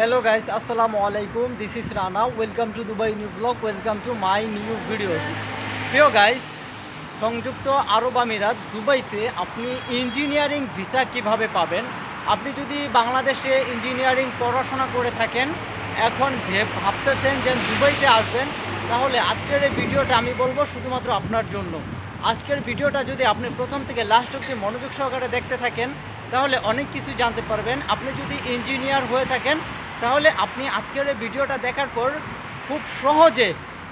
Hello guys আসসালামু আলাইকুম this is Rana welcome to Dubai new blog welcome to my new videos প্রিয় guys সংযুক্ত আরব আমিরাত, দুবাইতে আপনি ইঞ্জিনিয়ারিং ভিসা কীভাবে পাবেন? আপনি যদি বাংলাদেশে ইঞ্জিনিয়ারিং পড়াশোনা করে থাকেন, এখন ভেব- ভাবতেছেন যে দুবাইতে আসবেন, তাহলে আজকের এই ভিডিওটা আমি বলব শুধুমাত্র আপনার জন্য। আজকের ভিডিওটা যদি আপনি প্রথম থেকে লাস্ট অব্দি মনোযোগ সহকারে দেখতে থাকেন, তাহলে অনেক কিছু জানতে পারবেন। আপনি যদি ইঞ্জিনিয়ার হয়ে থাকেন তাহলে আপনি আজকের এই ভিডিওটা দেখার পর খুব সহজে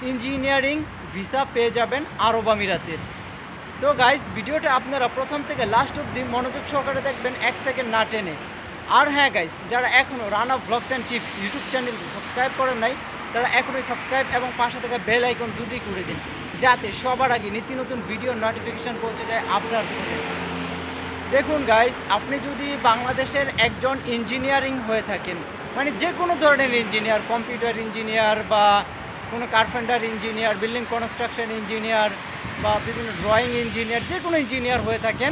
ইঞ্জিনিয়ারিং ভিসা পেয়ে যাবেন আরব আমিরাতের তো গাইস ভিডিওটা আপনারা প্রথম থেকে লাস্ট অবধি মনোযোগ সহকারে দেখবেন, এক সেকেন্ড না টেনে। আর হ্যাঁ গাইস যারা এখনও Rana vlogs and tips YouTube চ্যানেলটি সাবস্ক্রাইব করেন নাই, তারা এখনই সাবস্ক্রাইব এবং পাশে থেকে বেল আইকন দুটি করে দিন, যাতে সবার আগে নীতি নতুন ভিডিও নোটিফিকেশান পৌঁছে যায় আপনার ফোনে দেখুন গাইস আপনি যদি বাংলাদেশের একজন ইঞ্জিনিয়ারিং হয়ে থাকেন মানে যে কোনো ধরনের ইঞ্জিনিয়ার কম্পিউটার ইঞ্জিনিয়ার বা কোনো carpenter engineer building construction engineer বা বিভিন্ন ড্রয়িং ইঞ্জিনিয়ার যে কোনো ইঞ্জিনিয়ার হয়ে থাকেন।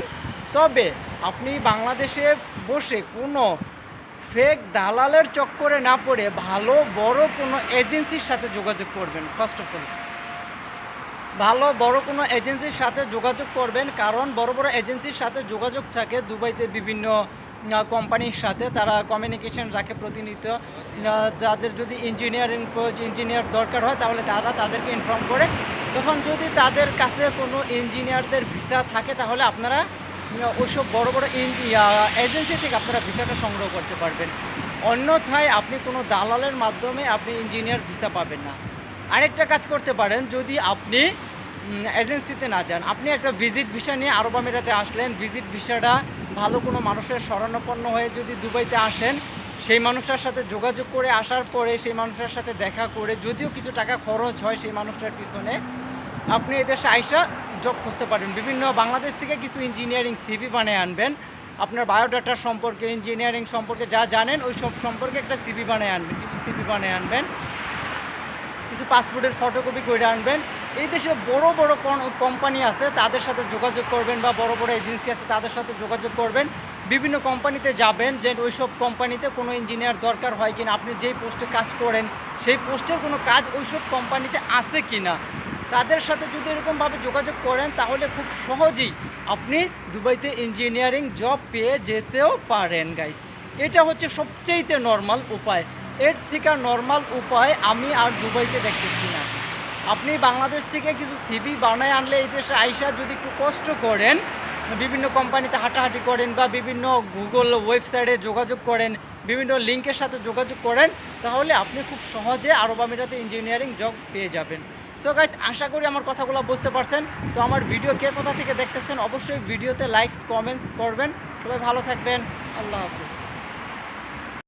তবে আপনি বাংলাদেশে বসে কোনো ফেক দালালের চক্করে না পড়ে ভালো, বড় কোনো এজেন্সির সাথে যোগাযোগ করবেন ফার্স্ট অফ অল ভালো, বড় কোনো এজেন্সির সাথে যোগাযোগ করবেন, কারণ বড় বড় এজেন্সির সাথে যোগাযোগ থাকে দুবাইতে বিভিন্ন কোম্পানির সাথে তারা কমিউনিকেশন রাখে প্রতিনিয়ত। যাদের যদি ইঞ্জিনিয়ারিং ইঞ্জিনিয়ার দরকার হয়, তাহলে তারা তাদেরকে ইনফর্ম করে। তখন যদি তাদের কাছে কোনো ইঞ্জিনিয়ারদের ভিসা থাকে, তাহলে আপনারা ওইসব বড় বড় এজেন্সি থেকে আপনারা ভিসাটা সংগ্রহ করতে পারবেন। অন্যথায় আপনি কোনো দালালের মাধ্যমে আপনি ইঞ্জিনিয়ার ভিসা পাবেন না। আরেকটা কাজ করতে পারেন, যদি আপনি এজেন্সিতে না যান। আপনি একটা ভিজিট ভিসা নিয়ে আরব আমিরাতে আসলেন ভিজিট ভিসাটা ভালো কোনো মানুষের শরণাপন্ন হয়ে যদি দুবাইতে আসেন, সেই মানুষটার সাথে যোগাযোগ করে আসার পরে, সেই মানুষটার সাথে দেখা করে, যদিও কিছু টাকা খরচ হয় সেই মানুষটার পিছনে, আপনি এদেশে আইসা জব খুঁজতে পারেন বিভিন্ন বাংলাদেশ থেকে কিছু ইঞ্জিনিয়ারিং সিভি বানিয়ে আনবেন। আপনার বায়োডাটা সম্পর্কে ইঞ্জিনিয়ারিং সম্পর্কে যা জানেন, ওই সব সম্পর্কে একটা সিভি বানিয়ে আনবেন, কিছু সিভি বানিয়ে আনবেন, কিছু পাসপোর্টের ফটোকপি করে আনবেন। এই দেশে বড় বড় কোম্পানি আছে, তাদের সাথে যোগাযোগ করবেন বা বড় বড় এজেন্সি আছে, তাদের সাথে যোগাযোগ করবেন। বিভিন্ন কোম্পানিতে যাবেন যে ওই সব কোম্পানিতে কোনো ইঞ্জিনিয়ার দরকার হয় কিনা, আপনি যেই পোস্টে কাজ করেন, সেই পোস্টের কোনো কাজ ওই সব কোম্পানিতে আছে কি না তাদের সাথে যদি এরকমভাবে যোগাযোগ করেন, তাহলে খুব সহজেই আপনি দুবাইতে ইঞ্জিনিয়ারিং জব পেয়ে যেতেও পারেন গাইস এটা হচ্ছে সবচেয়েতে নর্মাল উপায়। এর থেকে নর্মাল উপায় আমি আর দুবাইতে দেখতেছি না। আপনি বাংলাদেশ থেকে কিছু সিবি বানায় আনলে এই দেশে আইসা যদি একটু কষ্ট করেন, বিভিন্ন কোম্পানিতে হাঁটাহাঁটি করেন বা বিভিন্ন গুগল ওয়েবসাইটে যোগাযোগ করেন, বিভিন্ন লিঙ্কের সাথে যোগাযোগ করেন, তাহলে আপনি খুব সহজে আরব আমিরাতে ইঞ্জিনিয়ারিং জব পেয়ে যাবেন। সো গাইজ আশা করি আমার কথাগুলো বুঝতে পারছেন। তো আমার ভিডিও কে কোথা থেকে দেখতেছেন, অবশ্যই ভিডিওতে লাইকস কমেন্টস করবেন। সবাই ভালো থাকবেন। আল্লাহ হাফিজ।